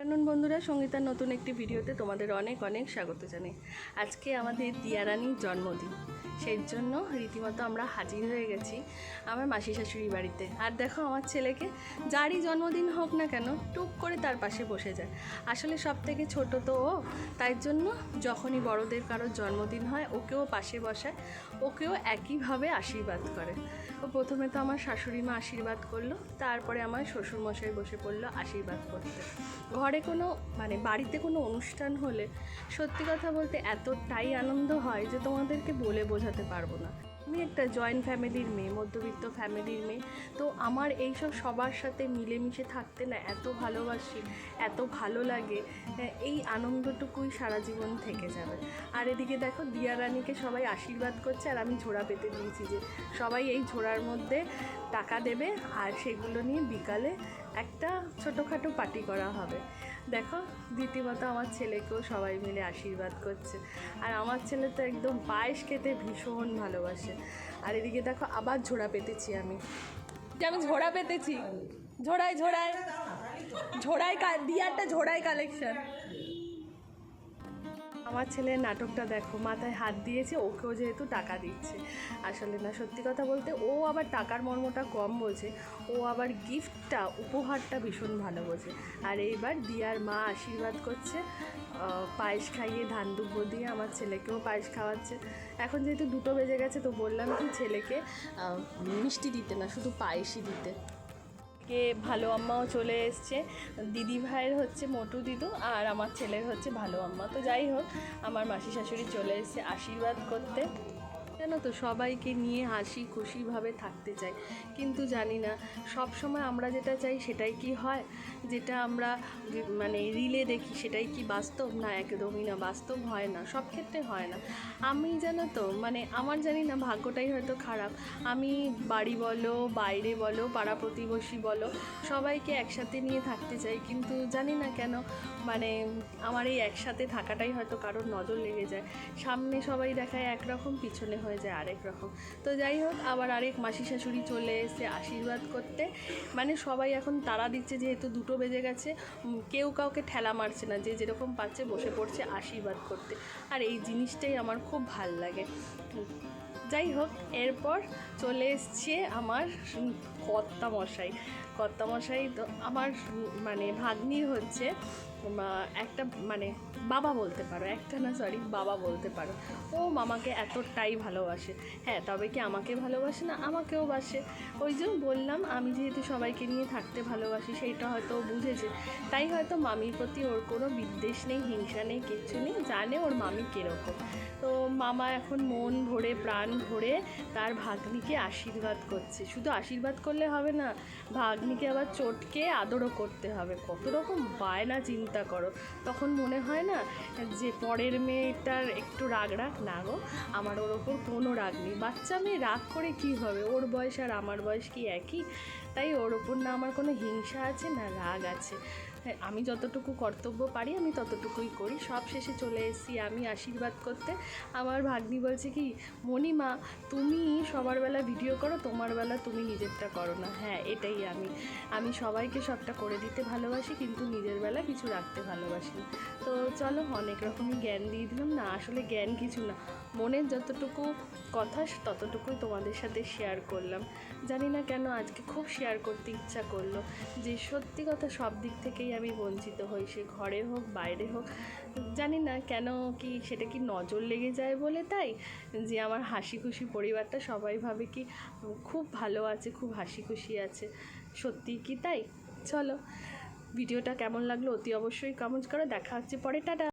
Afternoon বন্ধুরা, সঙ্গীতার নতুন একটি ভিডিওতে তোমাদের অনেক অনেক স্বাগত জানাই। আজকে আমাদের দিয়ারানির জন্মদিন। সেই জন্য রীতিমতো আমরা হাজির হয়ে গেছি আমার মাসি শাশুড়ি বাড়িতে। আর দেখো, আমার ছেলেকে যারই জন্মদিন হোক না কেন, টুক করে তার পাশে বসে যায়। আসলে সব থেকে ছোট তো ও, তাই জন্য যখনই বড়দের কারোর জন্মদিন হয়, ওকেও পাশে বসায়, ওকেও একইভাবে আশীর্বাদ করে। ও প্রথমে তো আমার শাশুড়ি মা আশীর্বাদ করল, তারপরে আমার শ্বশুরমশাই বসে পড়ল আশীর্বাদ করতে। ঘরে কোনো মানে বাড়িতে কোনো অনুষ্ঠান হলে সত্যি কথা বলতে এতটাই আনন্দ হয় যে তোমাদেরকে বলে বোঝাতে পারব না। আমি একটা জয়েন্ট ফ্যামিলির মেয়ে, মধ্যবিত্ত ফ্যামিলির মেয়ে। তো আমার এইসব সবার সাথে মিলেমিশে থাকতে না এত ভালোবাসি, এত ভালো লাগে, এই আনন্দটুকুই সারা জীবন থেকে যাবে। আর এদিকে দেখো, দিয়া রানীকে সবাই আশীর্বাদ করছে আর আমি ঝোড়া পেতে দিয়েছি যে সবাই এই ঝোড়ার মধ্যে টাকা দেবে আর সেগুলো নিয়ে বিকালে একটা ছোটোখাটো পার্টি করা হবে। দেখো দ্বিতীয়ত আমার ছেলেকেও সবাই মিলে আশীর্বাদ করছে। আর আমার ছেলে তো একদম পায়েস খেতে ভীষণ ভালোবাসে। আর এদিকে দেখো আবার ঝোড়া পেতেছি আমি। আমি ঝোড়া পেতেছি। ঝোড়ায় ঝোড়ায় ঝোড়ায় দিয়ারটা ঝোড়ায় কালেকশন আমার ছেলের নাটকটা দেখো, মাথায় হাত দিয়েছে, ওকেও যেহেতু টাকা দিচ্ছে। আসলে না, সত্যি কথা বলতে ও আবার টাকার মর্মটা কম বোঝে, ও আবার গিফটটা, উপহারটা ভীষণ ভালো বোঝে। আর এইবার দিয়ার মা আশীর্বাদ করছে পায়েস খাইয়ে ধান দুব্বো দিয়ে আমার ছেলেকেও পায়েস খাওয়াচ্ছে। এখন যেহেতু দুটো বেজে গেছে, তো বললাম কি ছেলেকে মিষ্টি দিতে না, শুধু পায়েসই দিতে। কে ভালো আম্মাও চলে এসছে। দিদি ভাইয়ের হচ্ছে মোটু দিদু আর আমার ছেলের হচ্ছে ভালো আম্মা। তো যাই হোক, আমার মাসি শাশুড়ি চলে এসছে আশীর্বাদ করতে। জানো তো, সবাইকে নিয়ে হাসি খুশিভাবে থাকতে চাই। কিন্তু জানি না সব সময় আমরা যেটা চাই সেটাই কি হয়? যেটা আমরা মানে রিলে দেখি সেটাই কি বাস্তব? না, একদমই না, বাস্তব হয় না, সব ক্ষেত্রে হয় না। আমি জানো তো মানে আমার জানি না, ভাগ্যটাই হয়তো খারাপ। আমি বাড়ি বলো, বাইরে বলো, পাড়া প্রতিবেশী বলো, সবাইকে একসাথে নিয়ে থাকতে চাই। কিন্তু জানি না কেন মানে আমার এই একসাথে থাকাটাই হয়তো কারোর নজর লেগে যায়। সামনে সবাই দেখায় একরকম, পিছনে হয়ে যায় আরেক রকম। তো যাই হোক, আবার আরেক মাসি শাশুড়ি চলে এসে আশীর্বাদ করতে। মানে সবাই এখন তারা দিচ্ছে, যেহেতু দুটো বেজে গেছে কেউ কাউকে ঠেলা মারছে না, যে যেরকম পাচ্ছে বসে পড়ছে আশীর্বাদ করতে। আর এই জিনিসটাই আমার খুব ভালো লাগে। যাই হোক, এরপর চলে এসছে আমার কর্তা মশাই কর্তা মশাই তো আমার মানে ভাগ্নি হচ্ছে একটা মানে বাবা বলতে পারো, একটা না সরি বাবা বলতে পারো। ও মামাকে এতটাই ভালোবাসে। হ্যাঁ তবে কি আমাকে ভালোবাসে না? আমাকেও বাসে। ওই জন্য বললাম, আমি যেহেতু সবাইকে নিয়ে থাকতে ভালোবাসি, সেইটা হয়তো বুঝেছে। তাই হয়তো মামির প্রতি ওর কোনো বিদ্বেষ নেই, হিংসা নেই, কিচ্ছু নেই, জানে ওর মামি কীরকম। মামা এখন মন ভরে, প্রাণ ভরে তার ভাগ্নিকে আশীর্বাদ করছে। শুধু আশীর্বাদ করলে হবে না, ভাগ্নিকে আবার চটকে আদরও করতে হবে। কত রকম বায়না চিন্তা করো। তখন মনে হয় না যে পরের মেয়েটার একটু রাগ রাগ, না গো, আমার ওর ওপর কোনো রাগ নেই। বাচ্চা মেয়ে রাগ করে কি হবে? ওর বয়স আর আমার বয়স কি একই? তাই ওর ওপর না আমার কোনো হিংসা আছে না রাগ আছে। হ্যাঁ, আমি যতটুকু কর্তব্য পারি আমি ততটুকুই করি। সব শেষে চলে এসেছি আমি আশীর্বাদ করতে। আমার ভাগ্নি বলছে কি মণিমা তুমি সবার বেলা ভিডিও করো তোমার বেলা তুমি নিজেরটা করো না। হ্যাঁ এটাই আমি। আমি সবাইকে সবটা করে দিতে ভালোবাসি কিন্তু নিজের বেলা কিছু রাখতে ভালোবাসি তো চলো অনেক রকমই জ্ঞান দিয়ে দিলাম। না আসলে জ্ঞান কিছু না। মনের যতটুকু কথা ততটুকুই তোমাদের সাথে শেয়ার করলাম। জানি না কেন আজকে খুব শেয়ার করতে ইচ্ছা করল। যে সত্যি কথা সব দিক থেকেই আমি বঞ্চিত হই, সে ঘরে হোক, বাইরে হোক। জানি না কেন কি সেটা কি নজর লেগে যায় বলে তাই? যে আমার হাসি খুশি পরিবারটা সবাই ভাবে কি খুব ভালো আছে, খুব হাসি খুশি আছে। সত্যি কি তাই? চলো। ভিডিওটা কেমন লাগল অতি অবশ্যই কমেন্ট করো। দেখা হচ্ছে পরে। টাটা।